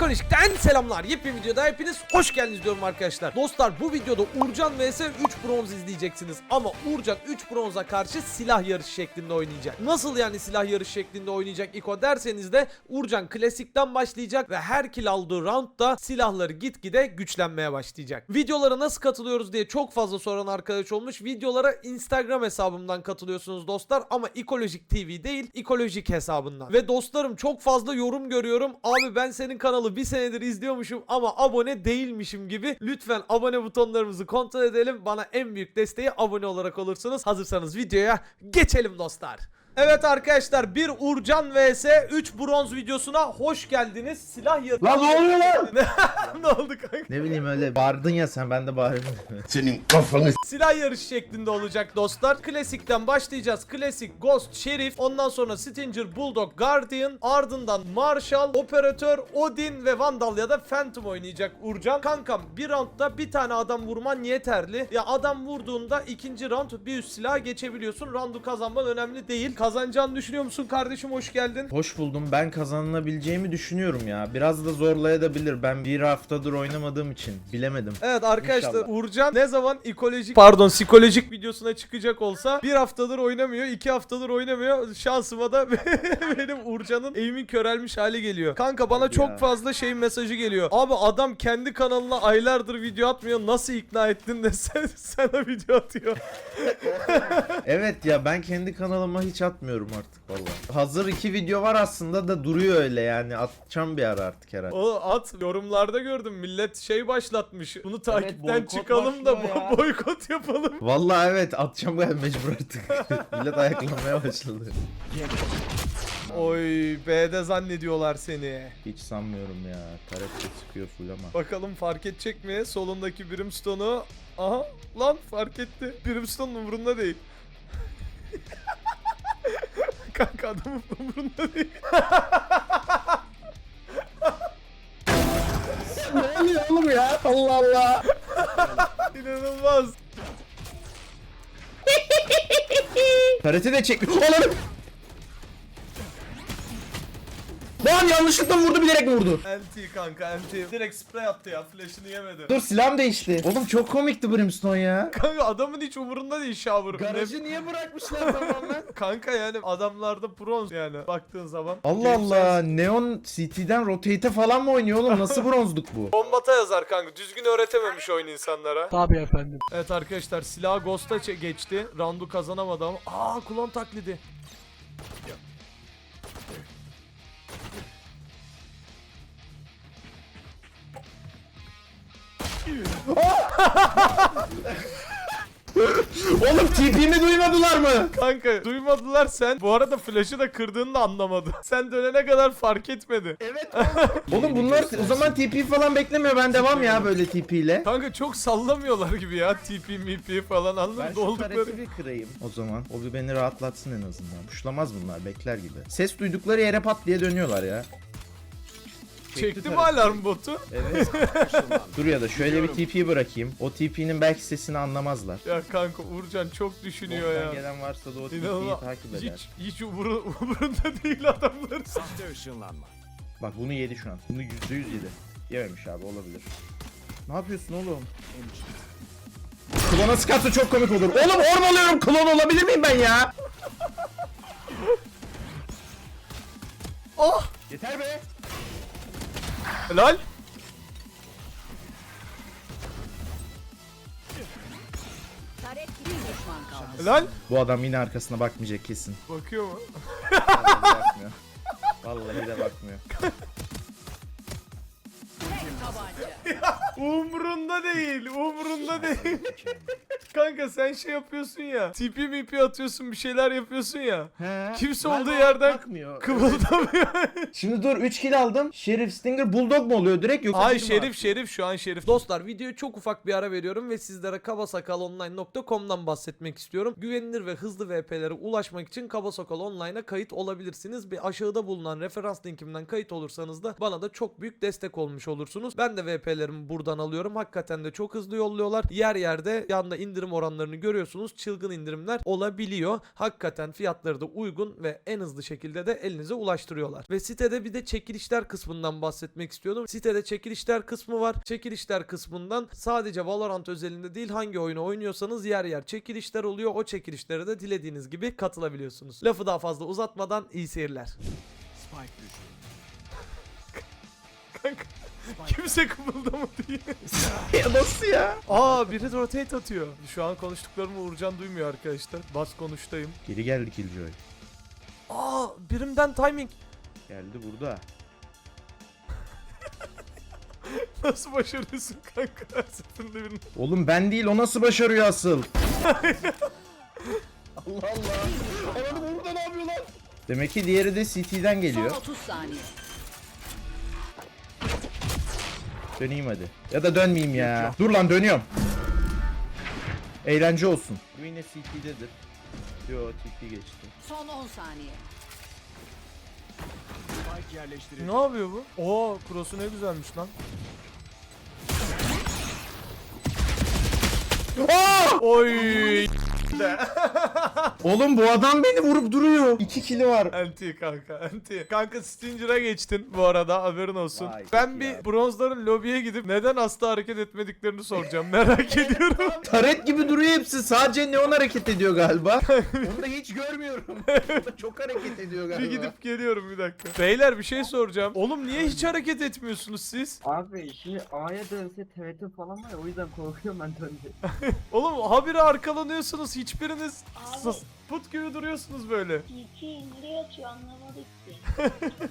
Ekolojik'ten selamlar. Yepyeni videoda hepiniz hoş geldiniz diyorum arkadaşlar. Dostlar bu videoda Uğurcan vs 3 bronz izleyeceksiniz. Ama Uğurcan 3 bronza karşı silah yarışı şeklinde oynayacak. Nasıl yani silah yarışı şeklinde oynayacak İko derseniz de Uğurcan klasikten başlayacak ve her kill aldığı roundda silahları gitgide güçlenmeye başlayacak. Videolara nasıl katılıyoruz diye çok fazla soran arkadaş olmuş. Videolara Instagram hesabımdan katılıyorsunuz dostlar ama Ekolojik TV değil Ekolojik hesabından. Ve dostlarım çok fazla yorum görüyorum. Abi ben senin kanalı bir senedir izliyormuşum ama abone değilmişim gibi. Lütfen abone butonlarımızı kontrol edelim. Bana en büyük desteği abone olarak olursunuz. Hazırsanız videoya geçelim dostlar. Evet arkadaşlar bir Urcan vs 3 bronz videosuna hoş geldiniz. Silah yarı... Lan ne oluyor lan? ne oldu kanka? Ne bileyim öyle bağırdın ya sen ben de bağırayım. Senin kafanı Silah yarışı şeklinde olacak dostlar. Klasikten başlayacağız. Klasik Ghost, Sheriff, ondan sonra Stinger, Bulldog, Guardian, ardından Marshall, Operatör, Odin ve Vandal ya da Phantom oynayacak Urcan. Kankam bir roundda bir tane adam vurman yeterli. Ya adam vurduğunda ikinci round bir üst silaha geçebiliyorsun. Roundu kazanman önemli değil. Kazanacağını düşünüyor musun kardeşim? Hoş geldin. Hoş buldum. Ben kazanabileceğimi düşünüyorum ya. Biraz da zorlayabilir. Ben bir haftadır oynamadığım için bilemedim. Evet arkadaşlar İnşallah. Uğurcan ne zaman ekolojik pardon psikolojik videosuna çıkacak olsa bir haftadır oynamıyor iki haftadır oynamıyor şansıma da benim Uğurcan'ın eğimin körelmiş hali geliyor. Kanka bana Hadi çok ya. fazla şey mesajı geliyor. Abi adam kendi kanalına aylardır video atmıyor nasıl ikna ettin de sen, sana video atıyor. Evet ya ben kendi kanalıma hiç atmıyorum artık vallahi. Hazır iki video var aslında da duruyor öyle yani. Atacağım bir ara artık herhalde. O at yorumlarda gördüm millet şey başlatmış. Bunu takipten boykot çıkalım da başlıyor ya. bo- boykot yapalım. Vallahi evet atacağım ben mecbur artık. Millet ayaklanmaya başladı. Oy B'de zannediyorlar seni. Hiç sanmıyorum ya. Taretle sıkıyor full ama. Bakalım fark edecek mi? Solundaki Brimstone'u. Aha lan fark etti. Brimstone'un umurunda değil. Kanka adamın umurunda değil. ne oluyor oğlum ya? Allah Allah. İnanılmaz. Karate de çekmiş. Oğlum. Lan yanlışlıkla vurdu bilerek mi vurdu? NT kanka NT. Direkt spray attı ya. Flash'ını yemedi. Dur silahım değişti. Oğlum çok komikti Brimstone ya. Kanka adamın hiç umurunda değil Shower. Garajı niye bırakmışlar tamamen? Kanka yani adamlarda bronz yani baktığın zaman. Allah Allah. Neon City'den Rotate'e falan mı oynuyor oğlum? Nasıl bronzluk bu? Bombata yazar kanka. Düzgün öğretememiş oyun insanlara. Tabii efendim. Evet arkadaşlar silah Ghost'a geçti. Round'u kazanamadı ama. Aa kulon taklidi. oğlum TP'mi duymadılar mı? Kanka duymadılar sen. Bu arada flash'ı da kırdığını da anlamadı. Sen dönene kadar fark etmedi. Evet. oğlum bunlar o zaman TP falan beklemiyor. Ben devam ya böyle TP ile. Kanka çok sallamıyorlar gibi ya. TP MP falan anladın mı? Ben şu Doldukları. kareti bir kırayım. O zaman o bir beni rahatlatsın en azından. Puşlamaz bunlar bekler gibi. Ses duydukları yere pat diye dönüyorlar ya. Çekti mi tarafı. alarm botu? Evet. Dur ya da şöyle bir TP bırakayım. O TP'nin belki sesini anlamazlar. Ya kanka Uğurcan çok düşünüyor Bottan ya. gelen varsa da o TP'yi İnanılmaz. takip eder. Hiç, hiç umuru- umurunda değil adamların. Bak bunu yedi şu an. Bunu yüzde yüz yedi. Yememiş abi olabilir. Ne yapıyorsun oğlum? Klona sıkarsa çok komik olur. Oğlum orm alıyorum klon olabilir miyim ben ya? Oh! Yeter be. Helal. Helal. Bu adam yine arkasına bakmayacak kesin. Bakıyor mu? Vallahi bakmıyor. Vallahi de bakmıyor. Umrunda değil. Umrunda değil. Kanka sen şey yapıyorsun ya. TP mp atıyorsun bir şeyler yapıyorsun ya. He. Kimse Ben olduğu de yerden bakmıyor. Kıvıldamıyor. Şimdi dur 3 kill aldım. Sheriff Stinger Bulldog mu oluyor direkt yoksa Ay Şerif? Şerif şu an Şerif. Dostlar videoya çok ufak bir ara veriyorum ve sizlere kabasakalonline.com'dan bahsetmek istiyorum. Güvenilir ve hızlı VP'lere ulaşmak için Kabasakal Online'a kayıt olabilirsiniz. Bir aşağıda bulunan referans linkimden kayıt olursanız da bana da çok büyük destek olmuş olursunuz. Ben de VP'lerimi buradan alıyorum. Hakikaten de çok hızlı yolluyorlar. Yer yerde yanda indir indirim oranlarını görüyorsunuz. Çılgın indirimler olabiliyor. Hakikaten fiyatları da uygun ve en hızlı şekilde de elinize ulaştırıyorlar. Ve sitede bir de çekilişler kısmından bahsetmek istiyordum. Sitede çekilişler kısmı var. Çekilişler kısmından sadece Valorant özelinde değil hangi oyunu oynuyorsanız yer yer çekilişler oluyor. O çekilişlere de dilediğiniz gibi katılabiliyorsunuz. Lafı daha fazla uzatmadan iyi seyirler. Spike. Kanka kimse kımıldamadı diye. ya nasıl ya? Aa biri rotate atıyor. Şu an konuştuklarımı Uğurcan duymuyor arkadaşlar. Bas konuştayım. Geri geldi Killjoy. Aa birimden timing. Geldi burada. Nasıl başarıyorsun kanka seferinde birini? Oğlum ben değil o nasıl başarıyor asıl? Allah Allah. Ananı burada ne yapıyor lan? Demek ki diğeri de CT'den Son geliyor. 30 saniye. Döneyim hadi. Ya da dönmeyeyim ya. Dur lan dönüyorum. Eğlence olsun. Bu yine CT'dedir. Yo TP geçti. Son 10 saniye. Spike yerleştirildi. Ne yapıyor bu? Oo cross'u ne güzelmiş lan. Oy. Oğlum bu adam beni vurup duruyor. 2 kili var. Anti kanka anti. Kanka Stinger'a geçtin bu arada haberin olsun. Vay ben bir ya. bronzların lobiye gidip neden asla hareket etmediklerini soracağım. Merak ediyorum. Taret gibi duruyor hepsi. Sadece neon hareket ediyor galiba. Onu da hiç görmüyorum. Çok hareket ediyor galiba. bir gidip geliyorum bir dakika. Beyler bir şey soracağım. Oğlum niye hiç hareket etmiyorsunuz siz? Abi şimdi A'ya dönse TVT falan var ya o yüzden korkuyorum ben dönce. Oğlum habire arkalanıyorsunuz hiçbiriniz Abi. sus- put gibi duruyorsunuz böyle. TP nereye atıyor anlamadık ki.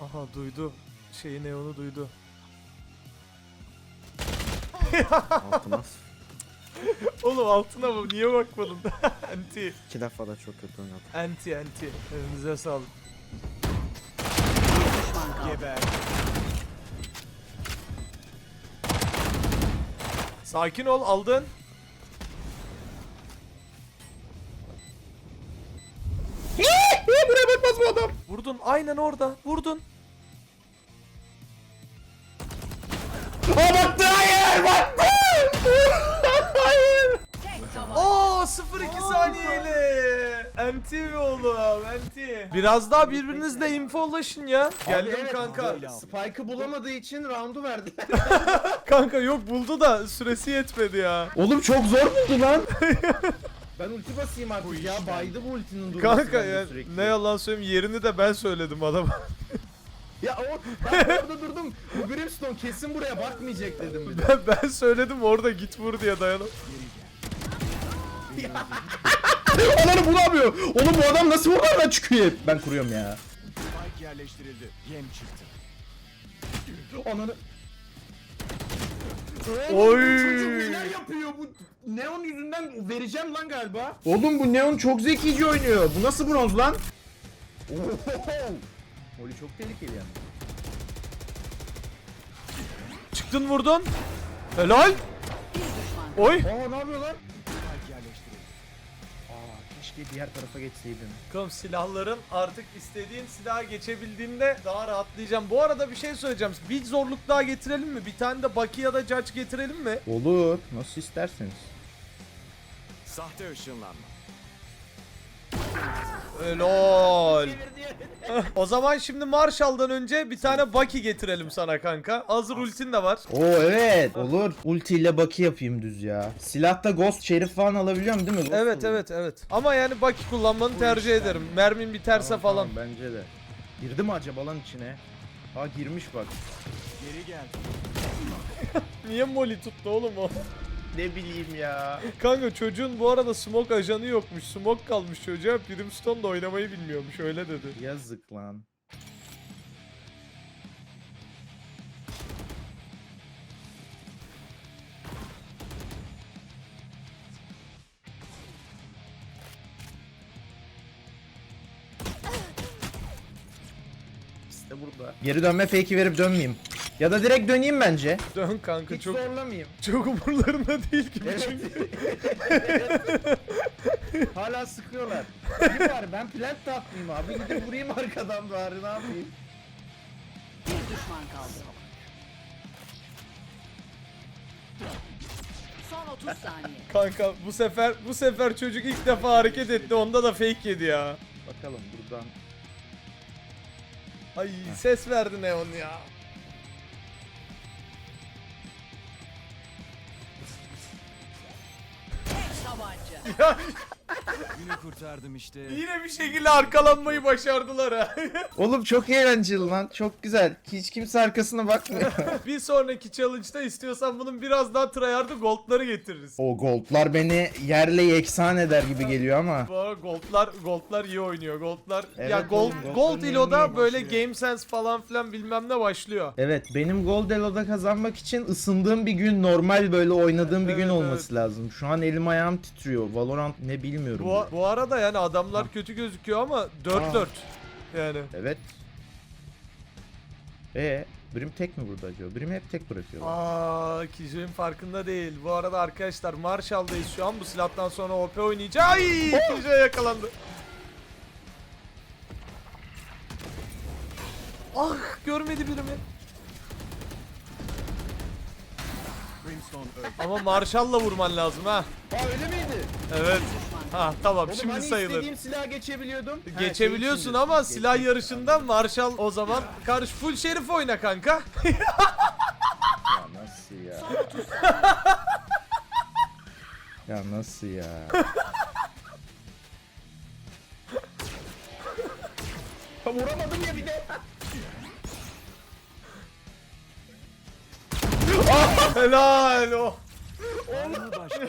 Aha duydu. Şeyi neonu duydu. Altıma Oğlum altına mı? Niye bakmadın? anti. iki defa da çok kötü oynadım. Anti anti. Elinize sağlık. Bir düşman kaldı. Geber. Sakin ol aldın. Aynen orada. Vurdun. Aa baktı hayır baktı. hayır. Oo 0-2 saniyeyle. Mi oğlum anti. Biraz daha birbirinizle infolaşın ya. Geldim evet, kanka. Spike'ı bulamadığı için roundu verdi. Kanka yok buldu da süresi yetmedi ya. Oğlum çok zor buldu lan. ben ulti basayım artık ya. Baydı bu ultinin durması Kanka bende ya sürekli. ne yalan söyleyeyim yerini de ben söyledim adama. Ya o ben orada durdum. Bu Brimstone kesin buraya bakmayacak dedim bir de. ben, ben söyledim orada git vur diye dayanam. Ananı bu ne yapıyor? Oğlum bu adam nasıl buralardan çıkıyor hep? Ben kuruyorum ya. Spike yerleştirildi. Yem çıktı. Ananı. Oy. Çocuk neler yapıyor bu Neon yüzünden vereceğim lan galiba. Oğlum bu Neon çok zekice oynuyor. Bu nasıl bronz lan? Oli çok tehlikeli yani. Çıktın vurdun. Helal. Bir düşman kaldı. Oy. Aa ne yapıyor lan? Keşke diğer tarafa geçseydim. Bakalım silahların artık istediğin silaha geçebildiğinde daha rahatlayacağım. Bu arada bir şey söyleyeceğim. Bir zorluk daha getirelim mi? Bir tane de Baki ya da Judge getirelim mi? Olur. Nasıl isterseniz. Sahte ışınlanma. Helal. o zaman şimdi Marshall'dan önce bir tane Baki getirelim sana kanka. Hazır ultin de var. Oo evet olur. Ulti ile baki yapayım düz ya. Silahta Ghost Şerif falan alabiliyorum değil mi? Ghost Evet alayım. evet evet. Ama yani Baki kullanmanı tercih ederim. Mermin biterse Tamam, falan. tamam, bence de. Girdi mi acaba lan içine? Aa girmiş bak. Geri gel. Niye Molly tuttu oğlum o? Ne bileyim ya. Kanka çocuğun bu arada smoke ajanı yokmuş. Smoke kalmış çocuğa. Brimstone da oynamayı bilmiyormuş. Öyle dedi. Yazık lan. İşte burada. Geri dönme fake'i verip dönmeyeyim. Ya da direkt döneyim bence. Dön kanka Hiç çok zorlamayayım. çok umurlarında değil gibi Evet. çünkü. Hala sıkıyorlar. İyi bari ben plant da atmayayım abi. Gidip vurayım arkadan bari ne yapayım. Bir düşman kaldı. 30 saniye. Kanka bu sefer bu sefer çocuk ilk defa hareket etti. Onda da fake yedi ya. Bakalım buradan. Ay ses verdi Neon ya. 야 Günü kurtardım işte. yine bir şekilde arkalanmayı başardılar ha. Oğlum çok eğlenceli lan. Çok güzel. Hiç kimse arkasına bakmıyor. bir sonraki challenge'da istiyorsan bunun biraz daha tryhard'ı gold'ları getiririz. o goldlar beni yerle yeksan eder gibi geliyor ama. Bu arada gold'lar gold'lar iyi oynuyor. Gold'lar Evet ya gold oğlum, gold gold'ların ilo'da böyle başlıyor. game sense falan filan bilmem ne başlıyor. Evet benim Gold Elo'da kazanmak için ısındığım bir gün normal böyle oynadığım bir gün Evet, olması lazım. Şu an elim ayağım titriyor. Valorant ne bilmiyorum. Bu, bu arada yani adamlar Ha. kötü gözüküyor ama 4-4. Yani. Evet. E Brim tek mi burada acaba? Brim hep tek bırakıyor. Aa, Kijo'nun farkında değil. Bu arada arkadaşlar Marshall'dayız şu an. Bu silahtan sonra OP oynayacağız. Ay, Kijo yakalandı. Ah, görmedi birimi. Ama Marshall'la vurman lazım ha. Aa öyle miydi? Evet. Ha tamam Oğlum şimdi hani sayılır. istediğim silaha geçebiliyordum. Ha, Geçebiliyorsun şey için ama silah yarışında Marshall o zaman karşı full şerif oyna kanka. Ya nasıl ya? ya nasıl ya? Ha, Vuramadım ya bir de. Helal o. Karşı?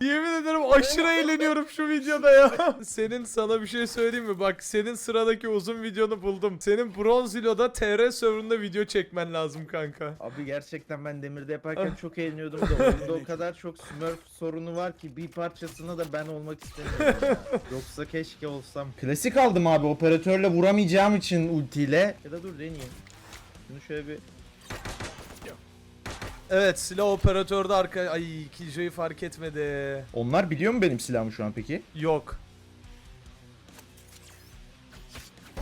Yemin ederim aşırı eğleniyorum şu videoda ya. Senin sana bir şey söyleyeyim mi? Bak senin sıradaki uzun videonu buldum. Senin Bronzilo'da TR serverında video çekmen lazım kanka. Abi gerçekten ben demirde yaparken çok eğleniyordum da oyunda o kadar çok smurf sorunu var ki bir parçasına da ben olmak istemiyorum ya. Yoksa keşke olsam. Klasik aldım abi operatörle vuramayacağım için ultiyle. Ya da dur deneyeyim. Şunu şöyle bir Evet silah operatörde arka... Ay Killjoy'u fark etmedi. Onlar biliyor mu benim silahımı şu an peki? Yok.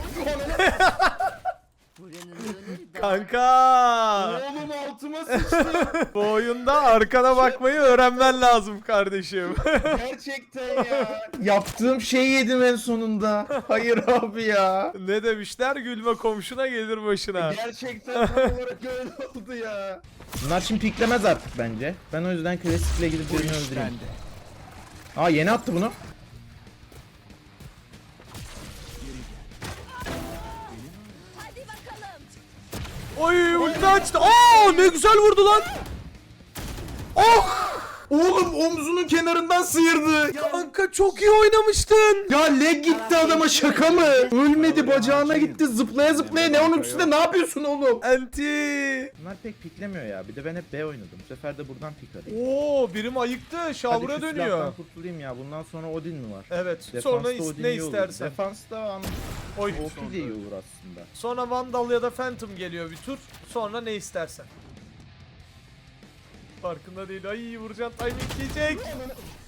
Kanka. Oğlum altıma sıçtı. Bu oyunda arkana bakmayı öğrenmen lazım kardeşim. Gerçekten ya. Yaptığım şeyi yedim en sonunda. Hayır abi ya. ne demişler? Gülme komşuna gelir başına. Gerçekten tam olarak öyle oldu ya. Bunlar şimdi piklemez artık bence. Ben o yüzden klasikle gidip birini öldüreyim. Aa yeni attı bunu. Oy ulti açtı. Aa ne güzel vurdu lan. Oh! Oğlum omzunun kenarından sıyırdı. Kanka çok iyi oynamıştın. Ya leg gitti adama şaka mı? Ölmedi bacağına gitti zıplaya zıplaya ne onun üstünde ne yapıyorsun oğlum? Anti. Bunlar pek piklemiyor ya. Bir de ben hep B oynadım. Bu sefer de buradan pik arayayım. Oo birim ayıktı. Şavra şu dönüyor. silahtan kurtulayım ya. Bundan sonra Odin mi var? Evet. Defansta Sonra is- Odin ne iyi olur. istersen. Defansta an Oy. De iyi olur aslında. Sonra Vandal ya da Phantom geliyor bir tur. Sonra ne istersen. Farkında değil. Ay vuracağım timing yiyecek.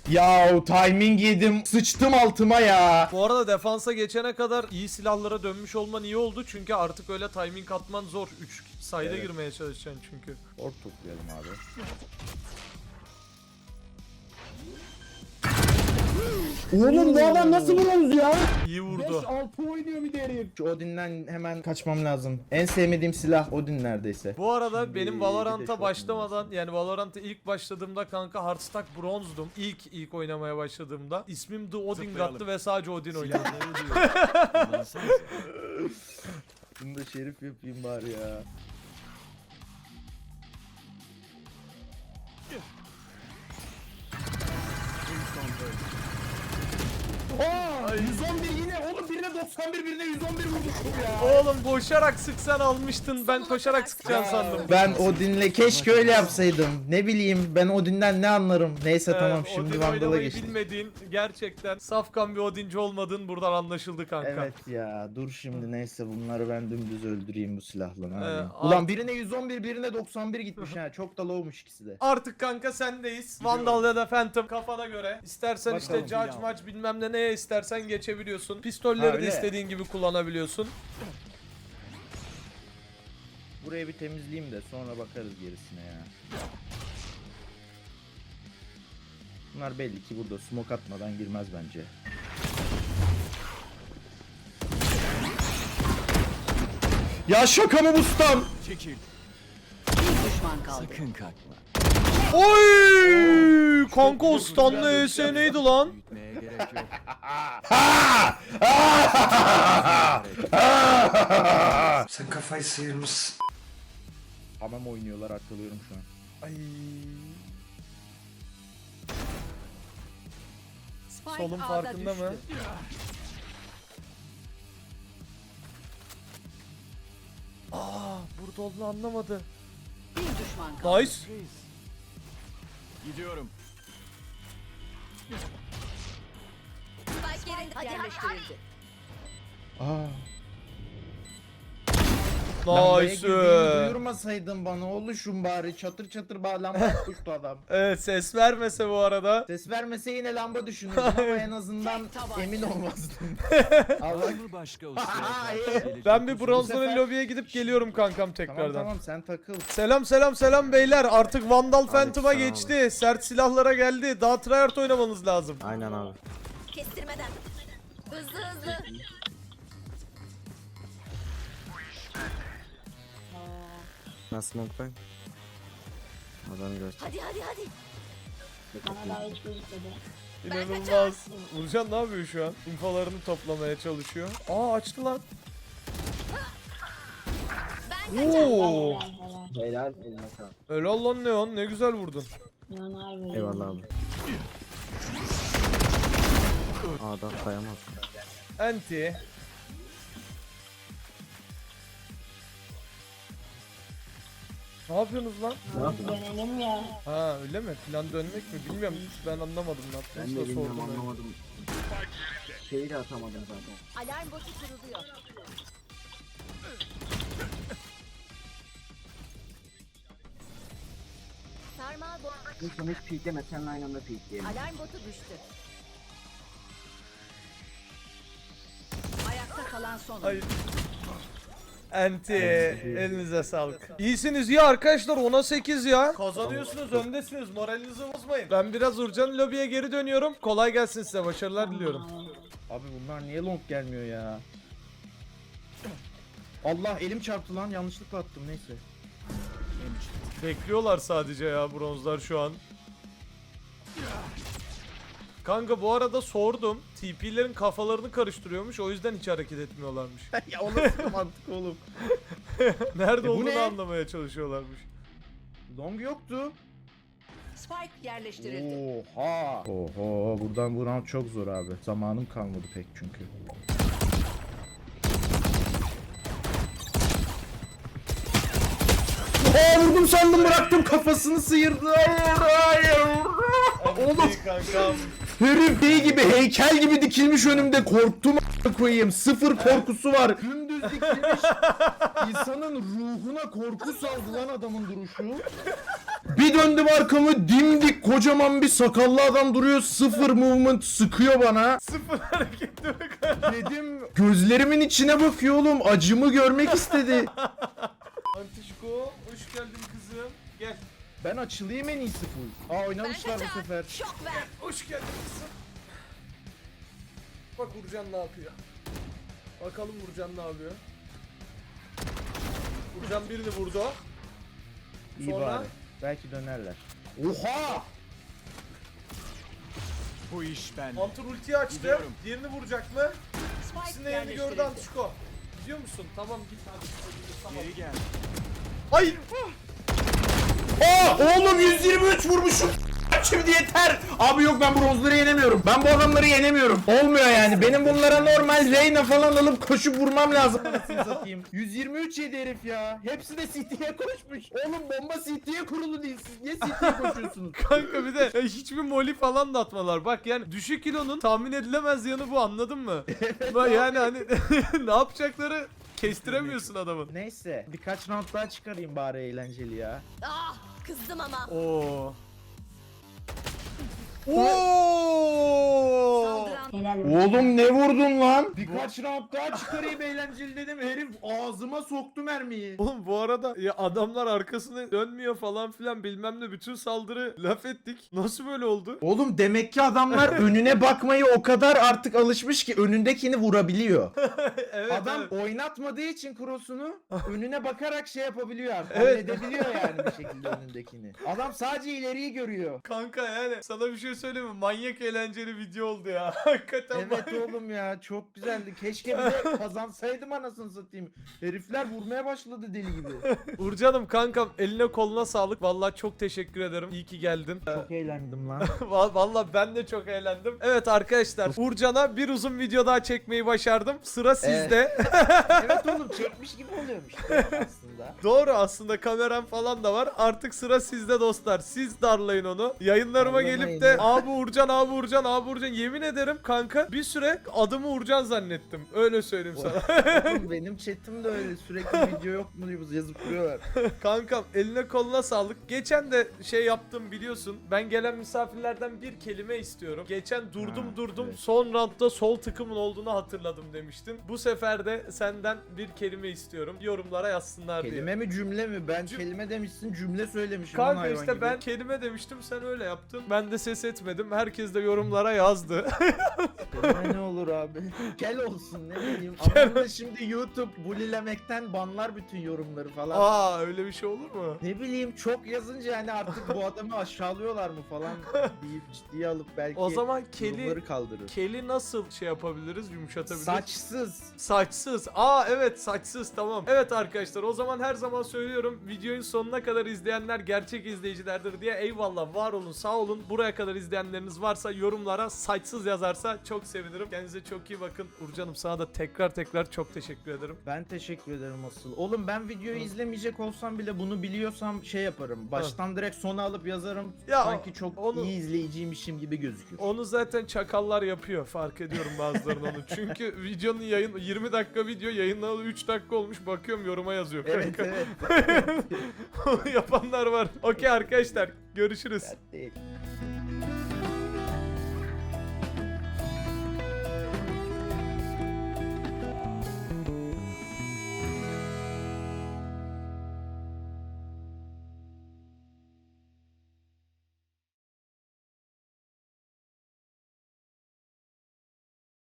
Ya timing yedim. Sıçtım altıma ya. Bu arada defansa geçene kadar iyi silahlara dönmüş olman iyi oldu. Çünkü artık öyle timing atman zor. 3 sayıda Evet. girmeye çalışacaksın çünkü. Ork toplayalım abi. Oğlum bu adam nasıl bronz ya? İyi vurdu. 6 oynuyor bir de herif. Şu Odin'den hemen kaçmam lazım. En sevmediğim silah Odin neredeyse. Bu arada Şimdi benim Valorant'a başlamadan yani Valorant'a ilk başladığımda kanka Hearthstone bronzdum. İlk ilk oynamaya başladığımda. İsmim The Odin. God'tı ve sadece Odin oynadım. Bunu da şerif yapayım bari ya. Brimstone öldü. Aa, 111 yine oğlum birine 91 birine 111 vurmuşum ya. Oğlum koşarak sıksan almıştın. Ben koşarak sıkacağım sandım. Ben Odin'le keşke öyle yapsaydım. Ne bileyim ben Odin'den ne anlarım. Neyse Ee, tamam şimdi Odin Vandal'a oynamayı geçtim. bilmediğin gerçekten safkan bir Odinci olmadığın buradan anlaşıldı kanka. Evet ya dur şimdi neyse bunları ben dümdüz öldüreyim bu silahla. ne Ee, yapayım? Ulan birine 111 birine 91 gitmiş ha çok da lowmuş ikisi de. Artık kanka sendeyiz. Vandal ya da Phantom kafana göre. İstersen işte Bakalım. Judge maç bilmem ne neye istersen geçebiliyorsun. Pistolleri Ha, de istediğin gibi kullanabiliyorsun. Burayı bir temizleyeyim de sonra bakarız gerisine ya. Takımlar belli ki burada smoke atmadan girmez bence. Ya şaka mı bustam? Çekil. Bir düşman kaldı. Sakın kalkma. Oy! Kanka o stunlı ES neydi lan? Büyütmeye gerek yok. Sen kafayı sıyırmışsın. Hamam oynuyorlar arkalıyorum şu an. Ay. Spike Solun A'da farkında düştü. mı? Aa, burada olduğunu anlamadı. Bir düşman kaldı. Nice. Gidiyorum. Yerleştirildi. Aa. Lambaya Nice. girdiğini duyurmasaydın bana oğluşum bari çatır çatır bağ lamba tuttu adam. Evet ses vermese bu arada. Ses vermese yine lamba düşünürdüm ama en azından emin olmazdım. Allah Var mı başka ustaya Hayır. Ben bir sefer- lobiye gidip geliyorum kankam Tamam tekrardan. tamam sen takıl. Selam selam selam beyler. Artık Vandal Phantom'a geçti. Sert silahlara geldi. Daha tryhard oynamanız lazım. Aynen abi. Kestirmeden. Hızlı hızlı. Ben smoke'dayım. Adamı göster. Hadi hadi hadi. Bana daha hiç gözükmedi. İnanılmaz. Burcan ne yapıyor şu an? İnfolarını toplamaya çalışıyor. Aa açtı lan. Oo. Helal eline sağlık. Helal lan Neon. Ne güzel vurdun. Yani harbi. Eyvallah abi. A'dan kayamaz. Anti. Ne yapıyorsunuz lan? Dönelim ya. Ha öyle mi? Plan dönmek mi? Bilmiyorum. Hiç ben anlamadım ne yaptığınızı da sordum. öyle. anlamadım. Şeyi de atamadım zaten. Alarm botu kuruluyor. Sarmal bomba. Lütfen hiç peekleme seninle aynı anda peekleyelim. Alarm botu düştü. Ayakta kalan son. Ay. Anti. Elinize sağlık. İyisiniz ya arkadaşlar 10'a 8 ya. Kazanıyorsunuz öndesiniz moralinizi bozmayın. Ben biraz Urcan lobiye geri dönüyorum. Kolay gelsin size başarılar diliyorum. Abi bunlar niye long gelmiyor ya? Allah elim çarptı lan yanlışlıkla attım neyse. Bekliyorlar sadece ya bronzlar şu an. Kanka bu arada sordum. TP'lerin kafalarını karıştırıyormuş. O yüzden hiç hareket etmiyorlarmış. ya o nasıl mantık oğlum? Nerede E bu olduğunu ne? anlamaya çalışıyorlarmış. Long yoktu. Spike yerleştirildi. Oha. Oho buradan bu round çok zor abi. Zamanım kalmadı pek çünkü. Oha vurdum sandım bıraktım kafasını sıyırdı. Hayır hayır. Oğlum kankam. Herif şey gibi heykel gibi dikilmiş önümde korktum koyayım. Sıfır korkusu var. Dümdüz dikilmiş. İnsanın ruhuna korku saldı lan adamın duruşu. Bir döndüm arkamı dimdik kocaman bir sakallı adam duruyor. Sıfır movement sıkıyor bana. Sıfır hareket yok. Dedim gözlerimin içine bakıyor oğlum. Acımı görmek istedi. Antişko hoş geldin. Ben açılayım en iyisi full. Aa oynamışlar bu sefer. Şok ver. Hoş geldin kızım. Bak Urcan ne yapıyor. Bakalım Urcan ne yapıyor. Urcan birini vurdu. İyi Sonra? bari. Belki dönerler. Oha! Bu iş bende. Hunter ultiyi açtı. Gidiyorum. Diğerini vuracak mı? İkisinin de yerini gördü. Antişko. Gidiyor musun? Tamam git hadi. Tamam. Geri gel. Ay! Aa oğlum 123 vurmuşum. Şimdi yeter. Abi yok ben bronzları yenemiyorum. Ben bu adamları yenemiyorum. Olmuyor yani. Benim bunlara normal Reyna falan alıp koşup vurmam lazım. Anasını satayım. 123 yedi herif ya. Hepsi de CT'ye koşmuş. Oğlum bomba CT'ye kurulu değil. Siz niye CT'ye koşuyorsunuz? Kanka bir de ya hiçbir moli falan da atmalar. Bak yani düşük kilonun tahmin edilemez yanı bu anladın mı? Yani hani ne yapacakları kestiremiyorsun adamın. Neyse birkaç round daha çıkarayım bari eğlenceli ya. Ah kızdım ama. Oo. Oo! Olsun. Oğlum ne vurdun lan? Birkaç round daha çıkarayım eğlenceli dedim. Herif ağzıma soktu mermiyi. Oğlum bu arada ya adamlar arkasını dönmüyor falan filan bilmem ne bütün saldırı laf ettik. Nasıl böyle oldu? Oğlum demek ki adamlar önüne bakmayı o kadar artık alışmış ki önündekini vurabiliyor. evet, Adam evet. oynatmadığı için cross'unu önüne bakarak şey yapabiliyor artık. Evet. Halledebiliyor yani bir şekilde önündekini. Adam sadece ileriyi görüyor. Kanka yani sana bir şey söyleyeyim mi? Manyak eğlenceli video oldu ya. Hakikaten Evet manyak. oğlum ya çok güzeldi. Keşke bir de kazansaydım anasını satayım. Herifler vurmaya başladı deli gibi. Urcan'ım kankam eline koluna sağlık. Vallahi çok teşekkür ederim. İyi ki geldin. Çok eğlendim lan. Va- Vallahi ben de çok eğlendim. Evet arkadaşlar Urcan'a bir uzun video daha çekmeyi başardım. Sıra sizde. evet oğlum çekmiş gibi oluyormuş aslında. Doğru aslında kameram falan da var. Artık sıra sizde dostlar. Siz darlayın onu. Yayınlarıma Darlamayın gelip de ya. abi Urcan abi Urcan abi Urcan yemin ederim kanka bir süre adımı Urcan zannettim. Öyle söyleyeyim sana. Oğlum benim chatim de öyle sürekli video yok mu diye yazıp duruyorlar. Kankam eline koluna sağlık. Geçen de şey yaptım biliyorsun. Ben gelen misafirlerden bir kelime istiyorum. Geçen durdum Ha, durdum. evet. Son roundda sol tıkımın olduğunu hatırladım demiştin. Bu sefer de senden bir kelime istiyorum. Yorumlara yazsınlar diye. Kelime mi cümle mi? Ben Cüm- kelime demişsin cümle söylemişim lan Kanka hayvan işte gibi. ben kelime demiştim sen öyle yaptın. Ben de ses etmedim. Herkes de yorumlara yazdı. Ne olur abi? Kel olsun ne bileyim. Ama da şimdi YouTube bulilemekten banlar bütün yorumları falan. Aa öyle bir şey olur mu? Ne bileyim çok yazınca yani artık bu adamı aşağılıyorlar mı falan deyip ciddiye alıp belki O zaman keli kaldırır. keli nasıl şey yapabiliriz? Yumuşatabiliriz? Saçsız. Saçsız. Aa evet saçsız tamam. Evet arkadaşlar o zaman her zaman söylüyorum videonun sonuna kadar izleyenler gerçek izleyicilerdir diye eyvallah var olun sağ olun. Buraya kadar izleyenleriniz varsa yorumlara saçsız yazarsa çok sevinirim. Kendinize çok iyi bakın. Urcanım sana da tekrar tekrar çok teşekkür ederim. Ben teşekkür ederim asıl. Oğlum ben videoyu izlemeyecek olsam bile bunu biliyorsam şey yaparım. Baştan direkt sona alıp yazarım. Ya, Sanki çok onu- iyi izleyiciymişim gibi gözükür. Onu zaten çakallar yapıyor. Fark ediyorum bazılarının onu. Çünkü videonun yayın 20 dakika video yayınlanalı 3 dakika olmuş. Bakıyorum yoruma yazıyor. Evet kanka. evet. Yapanlar var. Okey arkadaşlar görüşürüz. Değil.